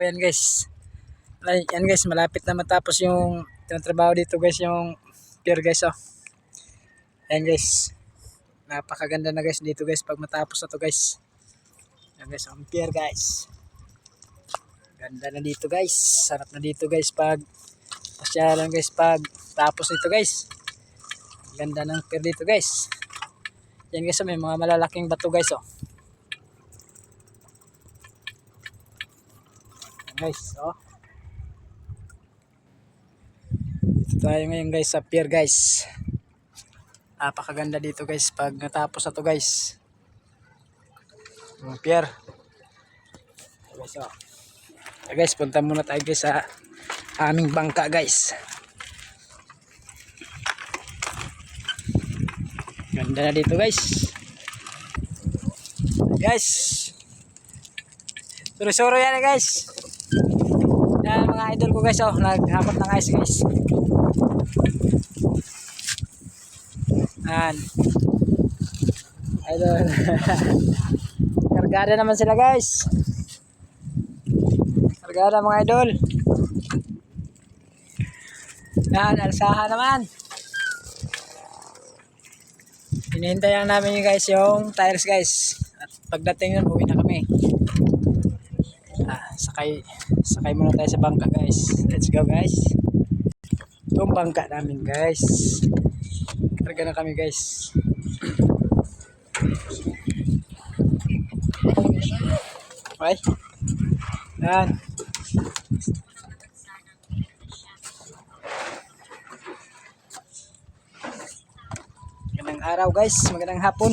Ayan guys. Ay, Yan guys, malapit na matapos yung tinatrabaho dito guys, yung pier guys oh. Ayan guys. Napakaganda na guys dito guys pag matapos na to guys. Ayan guys, ang pier guys. Ganda na dito guys. Sarap na dito guys pag pasyalan guys pag tapos nito guys. Ganda ng pier dito guys. Yan guys, oh, may mga malalaking bato guys oh. Guys, oh. Dito tayo ngayon guys sa pier guys. Napakaganda dito guys pag natapos na to guys. Yung pier. Guys, oh. Ayan, guys, punta muna tayo guys sa aming bangka guys. Ganda na dito guys. Guys. Suro-suro yan eh, guys. Yan mga idol ko guys oh, naghapat ng ice guys. Yan. Idol. Kargada naman sila guys. Kargada mga idol. Yan, alsahan naman. Hinihintay lang namin guys yung tires guys. At pagdating nun, uwi na kami. Sakay, sakay muna tayo sa bangka guys. Let's go guys. Itong bangka namin guys. Karga na kami guys. Okay. Yan. Magandang araw guys. Magandang hapon.